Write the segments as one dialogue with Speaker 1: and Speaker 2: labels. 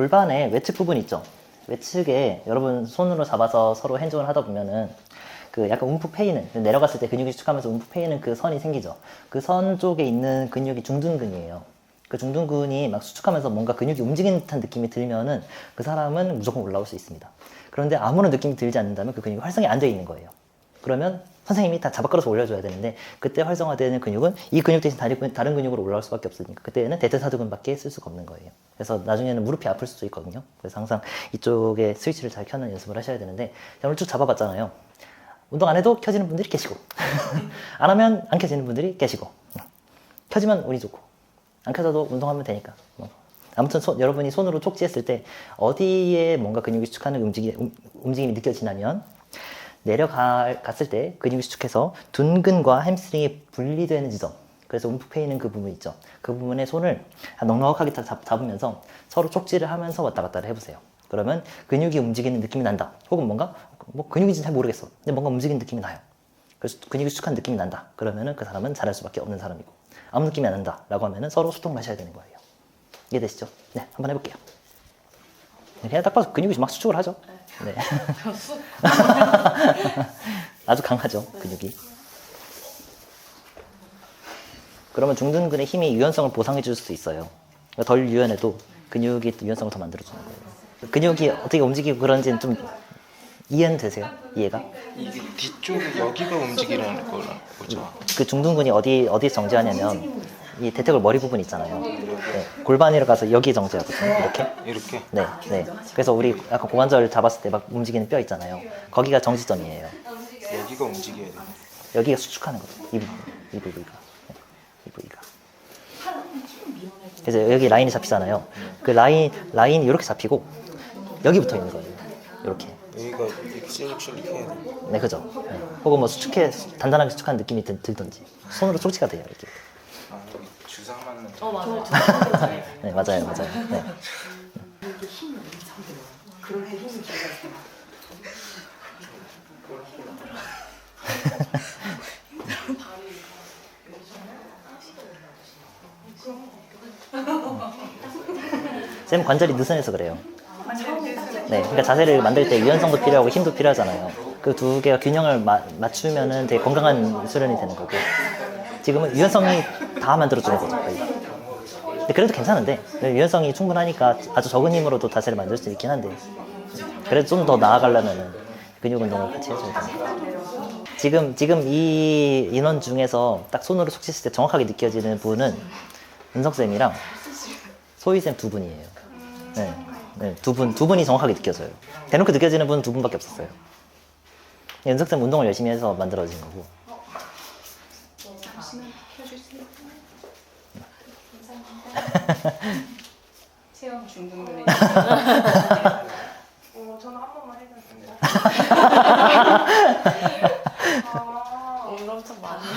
Speaker 1: 골반에 외측 부분 있죠. 외측에 여러분 손으로 잡아서 서로 핸즈온 하다 보면은 그 약간 움푹 패이는 내려갔을 때 근육이 수축하면서 움푹 패이는 그 선이 생기죠. 그 선 쪽에 있는 근육이 중둔근이에요. 그 중둔근이 막 수축하면서 뭔가 근육이 움직이는 듯한 느낌이 들면은 그 사람은 무조건 올라올 수 있습니다. 그런데 아무런 느낌이 들지 않는다면 그 근육이 활성이 안 돼 있는 거예요. 그러면 선생님이 다 잡아 끌어서 올려줘야 되는데 그때 활성화되는 근육은 이 근육 대신 다른, 근육으로 올라올 수밖에 없으니까 그때는 대퇴사두근밖에 쓸 수가 없는 거예요. 그래서 나중에는 무릎이 아플 수도 있거든요. 그래서 항상 이쪽에 스위치를 잘 켜는 연습을 하셔야 되는데 자, 오늘 쭉 잡아봤잖아요. 운동 안 해도 켜지는 분들이 계시고 안 하면 안 켜지는 분들이 계시고 켜지면 운이 좋고 안 켜져도 운동하면 되니까 뭐. 아무튼 손- 여러분이 손으로 촉지했을 때 어디에 뭔가 근육이 수축하는 움직이, 움- 움직임이 느껴지냐면 내려갔을 때 근육이 수축해서 둔근과 햄스트링이 분리되는 지점. 그래서 움푹 패이는 그 부분 있죠. 그 부분에 손을 넉넉하게 다 잡, 잡으면서 서로 촉지를 하면서 왔다 갔다 해보세요. 그러면 근육이 움직이는 느낌이 난다. 혹은 뭔가 뭐 근육인지 잘 모르겠어. 근데 뭔가 움직이는 느낌이 나요. 그래서 근육이 수축한 느낌이 난다. 그러면은 그 사람은 잘할 수밖에 없는 사람이고 아무 느낌이 안 난다. 라고 하면은 서로 소통을 하셔야 되는 거예요. 이해되시죠? 네 한번 해볼게요. 네, 그냥 딱 봐도 근육이 막 수축을 하죠 네. 아주 강하죠 근육이 그러면 중둔근의 힘이 유연성을 보상해 줄 수 있어요 그러니까 덜 유연해도 근육이 유연성을 더 만들어 주는 거예요 근육이 어떻게 움직이고 그런지는 좀 이해는 되세요? 이해가?
Speaker 2: 이게 뒤쪽에 여기가 움직이라는 거라 거죠.
Speaker 1: 그 중둔근이 어디 어디에 정지하냐면 이 대퇴골 머리 부분 있잖아요 네, 골반위로 가서 여기 정지하거든요 이렇게
Speaker 2: 이렇게
Speaker 1: 네, 네. 그래서 우리 아까 고관절 잡았을 때 막 움직이는 뼈 있잖아요. 거기가 정지점이에요.
Speaker 2: 여기가 움직여야 돼.
Speaker 1: 여기가 수축하는 거죠. 이 부분, 이 부위가, 네, 이 부위가. 그래서 여기 라인이 잡히잖아요. 그 라인 라인이 이렇게 잡히고 여기 붙어 있는 거예요. 이렇게.
Speaker 2: 여기가 이렇게 실룩실룩 해야 돼.
Speaker 1: 네, 그죠. 네. 혹은 뭐 수축해 단단하게 수축한 느낌이 들, 들던지 손으로 촉지가 돼요. 이렇게.
Speaker 2: 아 여기 주사 맞는.
Speaker 3: 어 맞아요.
Speaker 1: 네, 맞아요, 맞아요. 네. 쌤 관절이 느슨해서 그래요. 네, 그러니까 자세를 만들 때 유연성도 필요하고 힘도 필요하잖아요. 그 두 개가 균형을 마- 맞추면은 되게 건강한 수련이 되는 거고. 지금은 유연성이 다 만들어주는 거죠. 근데 그래도 괜찮은데 유연성이 충분하니까 아주 적은 힘으로도 자세를 만들 수 있긴 한데 그래도 좀 더 나아가려면은 근육 운동을 같이 해줘야 돼요. 지금 지금 이 인원 중에서 딱 손으로 촉쳤을 때 정확하게 느껴지는 분은 은석 쌤이랑 소희 쌤 두 분이에요. 네, 네, 두 분, 두 분이 정확하게 느껴져요. 대놓고 느껴지는 분은 두 분밖에 없었어요. 은석 쌤 운동을 열심히 해서 만들어진 거고.
Speaker 3: 체형 중등근의
Speaker 4: 어, 저는 한 번만 해봤습니다. 아,
Speaker 3: 오늘 엄청 많이.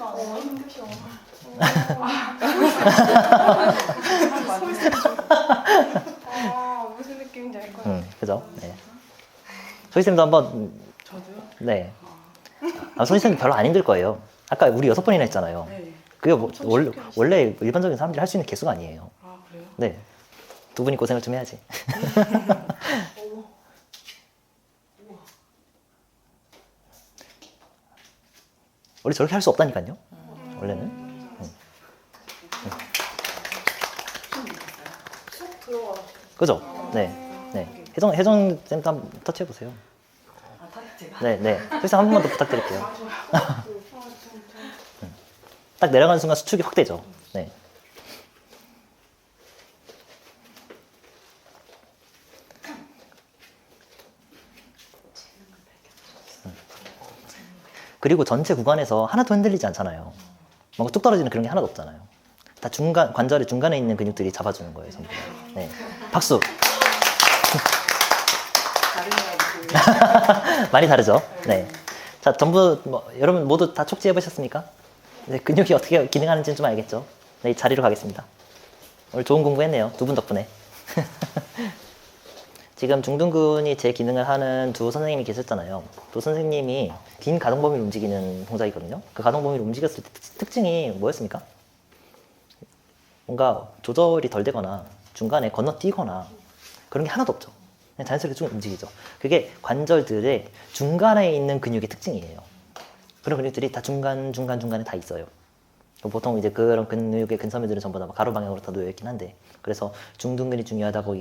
Speaker 4: 어, 힘드셔. 아, 무슨 느낌인지 알 것 같아요.
Speaker 1: 음, 그죠? 네. 소희 쌤도 한번. 음,
Speaker 3: 저도요?
Speaker 1: 네. 아, 쌤 별로 안 힘들 거예요. 아까 우리 여섯 번이나 했잖아요.
Speaker 3: 네.
Speaker 1: 그게 뭐, 원래, 원래 일반적인 사람들이 할 수 있는 개수가 아니에요.
Speaker 3: 아 그래요?
Speaker 1: 네. 두 분이 고생을 좀 해야지. 원래 저렇게 할 수 없다니까요. 원래는. 음.
Speaker 4: 쑥 들어가.
Speaker 1: 그죠? 네. 네. 혜정, 혜정 쌤도 한번 터치해 보세요.
Speaker 3: 아 타겟
Speaker 1: 네, 네. 그래서 한 번만 더 부탁드릴게요. 음. 딱 내려가는 순간 수축이 확 되죠. 네. 음. 그리고 전체 구간에서 하나도 흔들리지 않잖아요. 뭔가 뚝 떨어지는 그런 게 하나도 없잖아요. 다 중간 관절의 중간에 있는 근육들이 잡아주는 거예요, 전부. 다. 네. 박수.
Speaker 3: 다른
Speaker 1: 많이 다르죠? 네. 자, 전부, 뭐, 여러분 모두 다 촉지해 보셨습니까? 네, 근육이 어떻게 기능하는지는 좀 알겠죠? 네, 자리로 가겠습니다. 오늘 좋은 공부했네요. 두 분 덕분에. 지금 중둔근이 제 기능을 하는 두 선생님이 계셨잖아요. 두 선생님이 긴 가동 범위를 움직이는 동작이거든요. 그 가동 범위를 움직였을 때 특- 특징이 뭐였습니까? 뭔가 조절이 덜 되거나 중간에 건너뛰거나 그런 게 하나도 없죠. 그냥 자연스럽게 쭉 움직이죠. 그게 관절들의 중간에 있는 근육의 특징이에요. 그런 근육들이 다 중간, 중간, 중간에 다 있어요. 보통 이제 그런 근육의 근섬유들은 전부 다 가로 방향으로 다 놓여 있긴 한데 그래서 중둔근이 중요하다고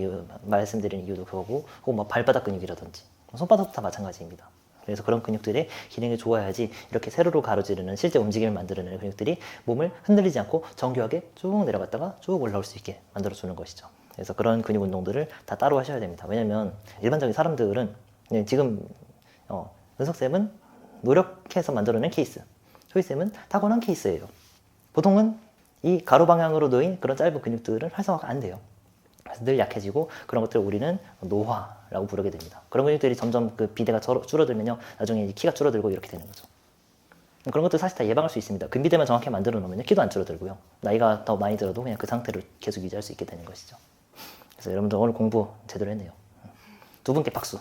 Speaker 1: 말씀드리는 이유도 그거고 혹은 뭐 발바닥 근육이라든지 손바닥도 다 마찬가지입니다. 그래서 그런 근육들의 기능이 좋아야지 이렇게 세로로 가로지르는 실제 움직임을 만들어내는 근육들이 몸을 흔들리지 않고 정교하게 쭉 내려갔다가 쭉 올라올 수 있게 만들어주는 것이죠. 그래서 그런 근육 운동들을 다 따로 하셔야 됩니다. 왜냐면 일반적인 사람들은 네, 지금 어, 은석쌤은 노력해서 만들어낸 케이스, 소희쌤은 타고난 케이스예요. 보통은 이 가로 방향으로 놓인 그런 짧은 근육들은 활성화가 안 돼요. 그래서 늘 약해지고 그런 것들을 우리는 노화라고 부르게 됩니다. 그런 근육들이 점점 그 비대가 절- 줄어들면요, 나중에 키가 줄어들고 이렇게 되는 거죠. 그런 것들 사실 다 예방할 수 있습니다. 근비대만 정확히 만들어 놓으면 키도 안 줄어들고요. 나이가 더 많이 들어도 그냥 그 상태를 계속 유지할 수 있게 되는 것이죠. 그래서 여러분들 오늘 공부 제대로 했네요. 두 분께 박수.